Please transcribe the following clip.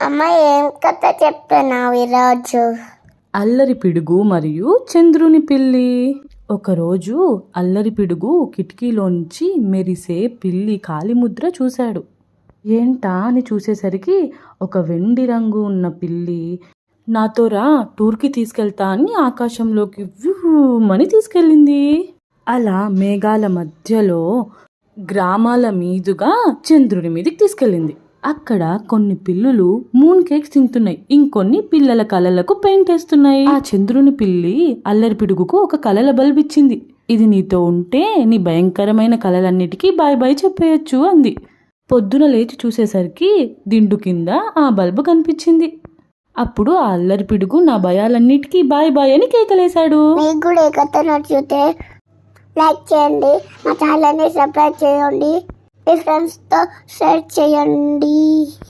అమ్మ ఏం కథ చెప్తున్నావు ఈరోజు? అల్లరి పిడుగు మరియు చంద్రుని పిల్లి. ఒకరోజు అల్లరి పిడుగు కిటికీలోంచి మెరిసే పిల్లి కాలిముద్ర చూశాడు. ఏంటా అని చూసేసరికి ఒక వెండి రంగు ఉన్న పిల్లి నాతో రా టూర్కి తీసుకెళ్తా అని ఆకాశంలోకి వ్యూమని తీసుకెళ్ళింది. అలా మేఘాల మధ్యలో గ్రామాల మీదుగా చంద్రుని మీదకి తీసుకెళ్ళింది. అక్కడ కొన్ని పిల్లులు మూన్ కేక్స్ తింటున్నాయి. ఇంకొన్ని పిల్లల కలలకు పెయింట్ వేస్తున్నాయి. ఆ చంద్రుని పిల్లి అల్లరి పిడుగుకు ఒక కలల బల్బ్ ఇచ్చింది. ఇది నీతో ఉంటే నీ భయంకరమైన కలలన్నిటికీ బాయ్ బాయ్ చెప్పేయచ్చు అంది. పొద్దున లేచి చూసేసరికి దిండు కింద ఆ బల్బు కనిపించింది. అప్పుడు ఆ అల్లరి పిడుగు నా భయాలన్నిటికీ బాయ్ బాయ్ అని కేకలేశాడు. మీకు కూడా కథ నచ్చితే లైక్ చేయండి మా ఛానల్ని సబ్స్క్రైబ్ చేయండి. మీ ఫ్రెండ్స్తో షేర్ చేయండి